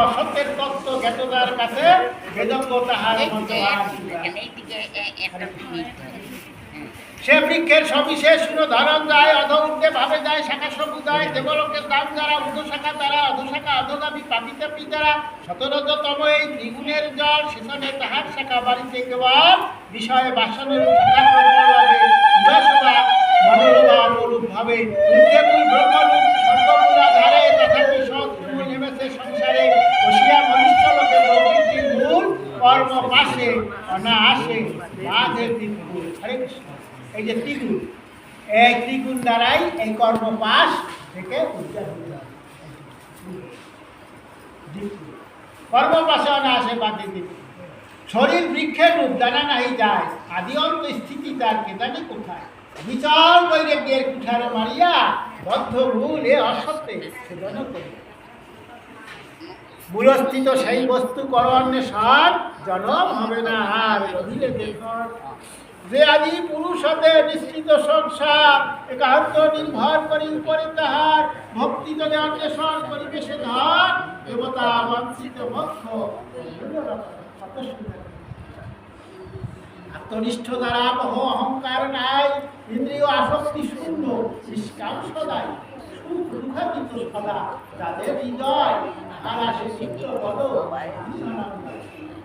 অসত্যের তত্ত্ব জ্ঞাতদার কাছে বেদজ্ঞ তাহার সে বৃক্ষের সবিশেষ ধরন যায় অধ উর্ধে ভাবে যায় শাখা সমুদায় দেবলোকের দাম যারা উর্ধ শাখা তারা অধ শাখা অধগামী পাপিতে পিতারা শতরজতম এই দ্বিগুণের জল সেশনে তাহার শাখা বাড়িতে কেবল বিষয়ে বাসনের মনোরমা অনুরূপ ভাবে উর্ধে ব্রহ্মরূপ কর্ম পাশে অনায়াসে বাঁধে ত্রিপুর হরে এই যে ত্রিগুণ এই ত্রিগুণ দ্বারাই এই কর্মপাশ থেকে উদ্ধার হতে হবে কর্মপাশে অনায়াসে বাঁধে শরীর বৃক্ষের রূপ জানা নাই যায় আদি অন্ত স্থিতি তার কেদানে কোথায় বিচল বৈরাগ্যের কুঠারে মারিয়া বদ্ধ ভুল এ অসত্যে করিয়া মূলস্থিত সেই বস্তু কর অন্বেষণ জনম হবে না আর রহিলে যে আদি পুরুষ হতে নিশ্চিত সংসার, একান্ত নির্ভর করি উপরে তাহার, ভক্তি যদি অন্বেষণ করিবে সে ধন, দেবতা বঞ্চিত ভক্ত। আত্মনিষ্ঠ দ্বারা মোহ অহংকার নাই, ইন্দ্রিয় আসক্তি শূন্য নিষ্কাম সদাই সুখ দুঃখাতীত সদা, যাদের হৃদয় তারা সে বদ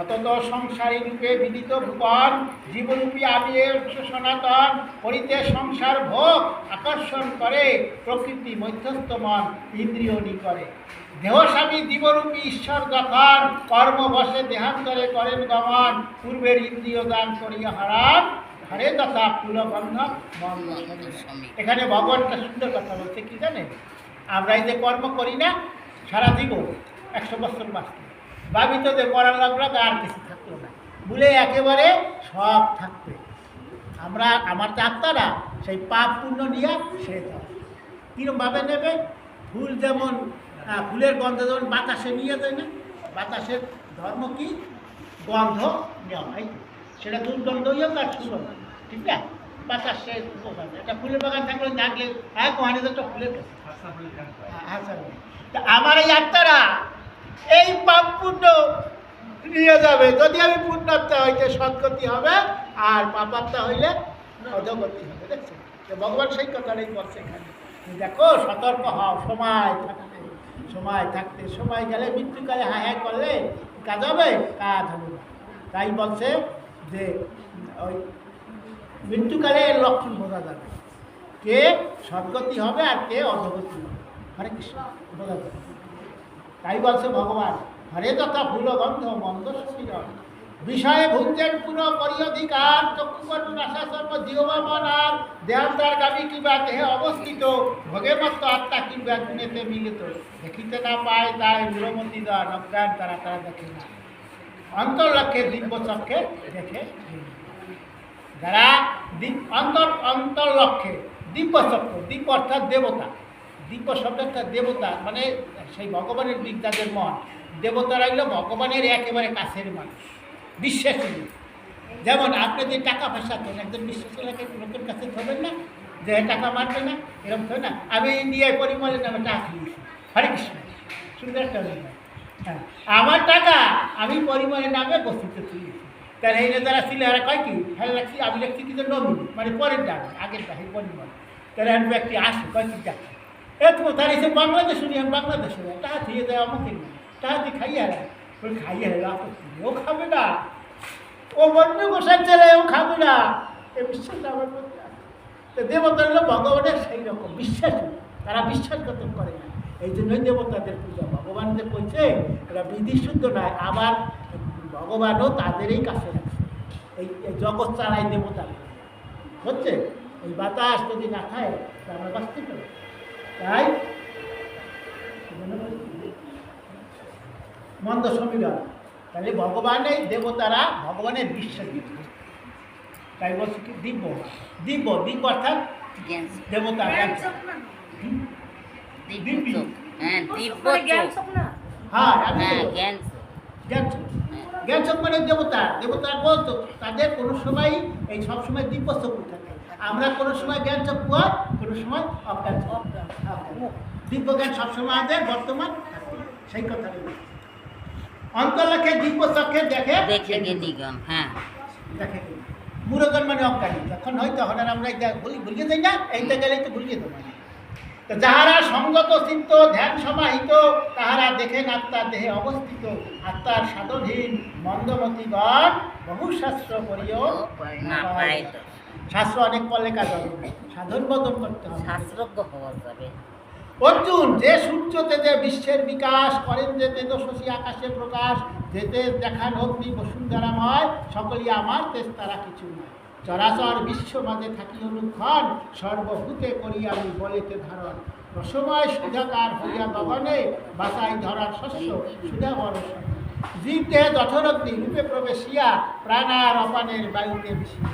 শতত সংসারী রূপে বিদিত ভুবন জীবরূপী উচ্চ সনাতন করিতে সংসার ভোগ আকর্ষণ করে, প্রকৃতি মধ্যস্থ মন ইন্দ্রিয় করে দেহস্বামী জীবরূপী ঈশ্বর যখন কর্ম বসে দেহান্তরে করেন গমন, পূর্বের ইন্দ্রিয় দান করিয়া হারান হরে তথা পুরবন্ধ মন এখানে ভগবানটা সুন্দর কথা বলছে, কি জানেন? আমরা এই যে কর্ম করি না, সারা জীবন একশো বছর বাঁচতে ভাবিত যে লাগল আর কিছু থাকল না। বলে একেবারে সব থাকবে। আমরা আমার আত্মারা সেই পাপ পুণ্য নিয়ে সে কীরমভাবে নেবে? ফুল যেমন ফুলের গন্ধ যেমন বাতাসে নিয়ে যায় না বাতাসের ধর্ম কি? গন্ধ নেওয়া এই তো। সেটা দুর্গন্ধ হইয়া তার সুগন্ধ ঠিক না? বাতাসে উপকার এটা ফুলের বাগান থাকলে থাকলে হ্যাঁ কোহানি তো একটা ফুলের হ্যাঁ। স্যার তা আমার এই আত্মারা এই পাপ পুণ্য নিয়ে যাবে। যদি আমি পুণ্যাত্মা হইতে সৎগতি হবে, আর পাপাত্মা হইলে অধগতি হবে। দেখছেন ভগবান সেই কথাটাই বলছে এখানে। দেখো, সতর্ক হও, সময় থাকতে সময় থাকতে, সময় গেলে মৃত্যুকালে হ্যাঁ হ্যাঁ করলে কাজ হবে কাজ হবে। তাই বলছে যে, ওই মৃত্যুকালে এর লক্ষণ বোঝা যাবে। কে সদ্গতি হবে আর কে অধগতি হবে। হরে কৃষ্ণ। বোঝা যাবে। তাই বলছে ভগবান হরে তথা ফুল গন্ধ মন্দ শরীর বিষয়ে ভুঞ্জেন পুনঃ করি অধিকার চক্ষুকর্ণ আশা সর্ব জিহবা মন আর দেহান্তার গামী কিংবা দেহে অবস্থিত, ভোগে মাত্র আত্মা কিংবা গুণেতে মিলিত। দেখিতে না পায় তাই মূলমন্দির অজ্ঞান তারা তারা দেখে না। অন্তর্লক্ষে দিব্য চক্ষে দেখে যারা অন্তর, অন্তর্লক্ষে, দিব্য চক্র দিব্য অর্থাৎ দেবতা। দিব্য শব্দ অর্থাৎ দেবতা মানে সেই ভগবানের দিক তাদের মন দেবতারা হইল ভগবানের একেবারে কাছের মানুষ, বিশ্বাসী। যেমন আপনি যে টাকা পয়সা দেন, একজন বিশ্বাসী লোকের কাছে ধরবেন না, যে টাকা মারবে না, এরকম ধরে না। আমি ইন্ডিয়ায় পরিমলের নামে টাকা খেয়েছি হরে কৃষ্ণ। সুন্দর একটা। হ্যাঁ আমার টাকা আমি পরিমলের নামে বস্তুতে তুলেছি। তাহলে এই যারা ছিল, এরা কয় কি? হ্যাঁ লাগছি আমি লিখছি কিন্তু নমিনি মানে পরের ডাক আগের ডাকে পরিমল। তাহলে ব্যক্তি আসে কয় কি ডাক এ তো তার এসে বাংলাদেশ আমি বাংলাদেশ টাকা দিয়ে দেয় আমাকে টাকা দিয়ে খাইয়ে বলে, খাইয়ে আপত্তি নেই। ও খাবে না। ও বন্য গোসাই ছেলে, ও খাবে না। এ বিশ্বাস আমার মধ্যে। তো দেবতা হলো ভগবানের সেই রকম বিশ্বাসী। তারা বিশ্বাসঘাতক করে না। এই জন্যই দেবতাদের পূজা। ভগবান যে কইছে, এরা বিধিশুদ্ধ নয়, আবার ভগবানও তাদেরই কাছে আছে। এই জগৎ চালাই দেবতা হচ্ছে? এই বাতাস যদি না খায়, তা আমরা বাঁচতে পারি তাই? মন্দ সমীরণ। তাহলে ভগবান দেবতারা ভগবানের বিশ্বাস। তাই বলছি কি? দিব্য। দিব্য দিব্য অর্থাৎ দেবতা? দিব্য চোখ। হ্যাঁ জ্ঞান চোখ। চোখ হ্যাঁ হ্যাঁ দেবতা। মানে দেবতা। দেবতা বলতো তাদের কোনো সময় এই সব সময় দিব্যচক্ষু থাকে আমরা কোনো সময় জ্ঞান জ্ঞানচক হয় কোনো সময় অজ্ঞান দিব্য জ্ঞান সবসময় আমাদের বর্তমান সেই বলছি। অন্তর্লাখে দিব্য চক্ষে দেখে দেখে জ্ঞানীগণ হ্যাঁ। দেখে মুরগন মানে অজ্ঞানী। যখন হয় তখন আর আমরা ভুলি ভুলিয়ে যাই না এইটা গেলেই তো ভুলিয়ে দেবো যাহারা সঙ্গত চিত্ত ধ্যান সমাহিত তাহারা দেখেন আত্মার দেহে অবস্থিত। আত্মার সাধনহীন মন্দমতিগণ বহু শাস্ত্র করিও না শাস্ত্র অনেক পলে কাজ হবে। সাধন বদন করতে হবে। শাস্ত্রজ্ঞ হওয়া যাবে। অর্জুন যে সূর্য তেজে বিশ্বের বিকাশ করেন যে তেজস্বী আকাশে প্রকাশ যেতে দেখান অগ্নি বসুন্ধরাময় সকলই আমার তেজ তারা কিছু নয়। চরাচর বিশ্ব মাঝে থাকি অনুক্ষণ সর্বভূতে করি আমি বলেতে ধারণ। রসময় সুধাকার হইয়া গগনে বাসাই ধরার শস্য সুধা বরস জীব দেহে জঠরগ্নি রূপে প্রবেশিয়া প্রাণার অপানের বায়ুতে মিশিয়া।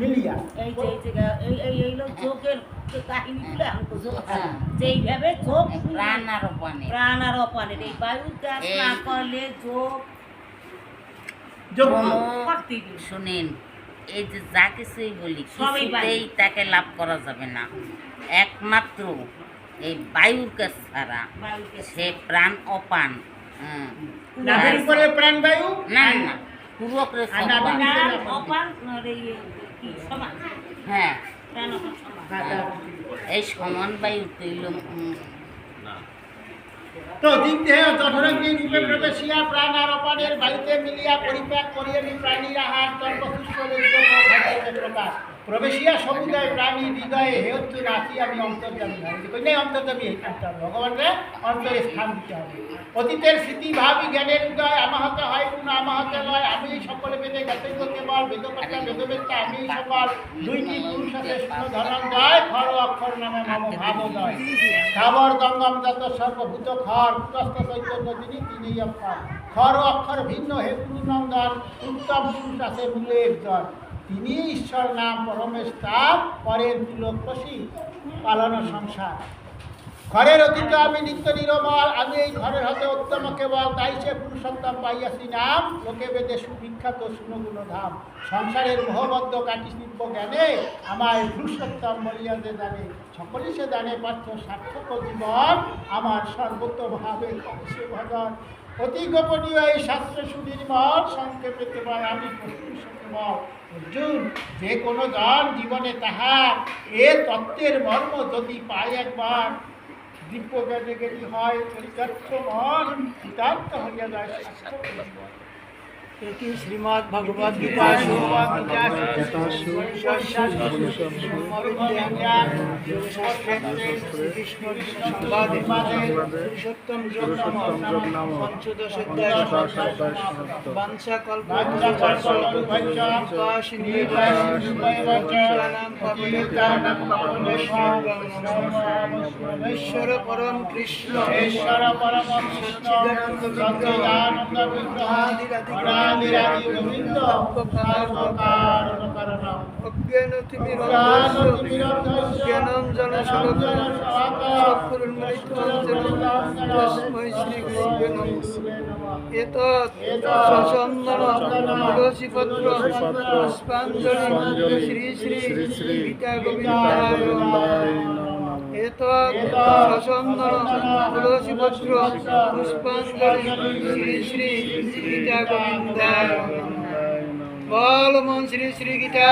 মিলিয়া। এই যে এই যে এই এই এই লোক যোগের যে কাহিনীগুলো আমি তো যোগ হ্যাঁ। যেইভাবে যোগ প্রাণ আর পানে প্রাণ আর অপানের এই কাজ না করলে যোগ যোগ করতেই শুনেন এই যে যা কিছুই বলি কিছুতেই তাকে লাভ করা যাবে না। একমাত্র এই বায়ুর কাজ ছাড়া বায়ুর সে প্রাণ অপান। হ্যাঁ। না না। পুরো করে আর নাভি সমান। নিচে প্রাণ রাখা। অপান আর এই কি সমান হ্যাঁ। প্রাণ এই সমান তৈল তো দিক দেহে রূপে প্রবেশিয়া প্রাণ আর অপানের বায়ুতে মিলিয়া পরিত্যাগ করিয়ে নি প্রাণীর আহার তর্কপুষ্প প্রকাশ। প্রবেশিয়া সমুদয় প্রাণী হৃদয়ে হে হচ্ছে রাশি আমি অন্তর্জামী হয় কইলে অন্তর্জামী এই কাজটা হবে। ভগবানকে অন্তরে স্থান দিতে হবে। অতীতের স্মৃতি, ভাবি, জ্ঞানের উদয়, আমাহত হয়, পুনঃ আমাহত লয়, আমি সকলে বেদে গেতে কেবল বেদকর্তা বেদবেত্তা, আমি সকল দুইটি পুরুষ আছে শূন্য ধনঞ্জয় খর অক্ষর নামে মম ভাবোদয়। স্থাবর গঙ্গম যত সর্বভূত খর কুটস্থ চৈতন্য যিনি তিনি অক্ষর। খর অক্ষর ভিন্ন, হে গুরুনন্দন, উত্তম পুরুষ আছে মূলে একজন তিনি ঈশ্বর নাম পরমেশ তাপ করেন তিলকপসী পালন সংসার। ঘরের অতীত আমি নিত্য নিরমল আমি এই ঘরের হাতে উত্তম কেবল, তাই সে পুরুষোত্তম পাইয়াছি নাম লোকে বেদে সুবিখ্যাত সুনগুণ ধাম সংসারের মোহবদ্ধ কাটি শিল্প জ্ঞানে আমায় পুরুষোত্তম বলিয়া যে জানে, সকলেই সে জানে, পার্থ সার্থক জীবন আমার সর্বোত্তভাবে ভজন। অতি গোপনীয় এই শাস্ত্র সুনির্মল সংক্ষেপে কেবল আমি অর্জুন যে কোনো জন জীবনে তাহার, এ তত্ত্বের মর্ম যদি পায় একবার দিব্য জ্ঞানে গেলি হয় চরিতার্থ মন কৃতার্থ হইয়া যায়। এটি শ্রীমদ্ ভগবদ গীতা পুরুষোত্তম যোগ নাম পঞ্চদশ বাঞ্ছা কল্প ঈশ্বর পরম কৃষ্ণ ঈশ্বর পরম সচ্চিদানন্দ বিগ্রহ গোবিন্দ সর্বকার জ্ঞানঞ্জন শ্রী গুরুবে নমঃ এতৎ সচন্দন তুলসীপত্র পুষ্পাঞ্জলি শ্রী শ্রী গীতা গোবিন্দায় নমঃ এতৎ সচন্দন তুলসীপত্র পুষ্পাঞ্জলি শ্রী শ্রী গীতা গোবিন্দায় বল মন শ্রী শ্রী গীতা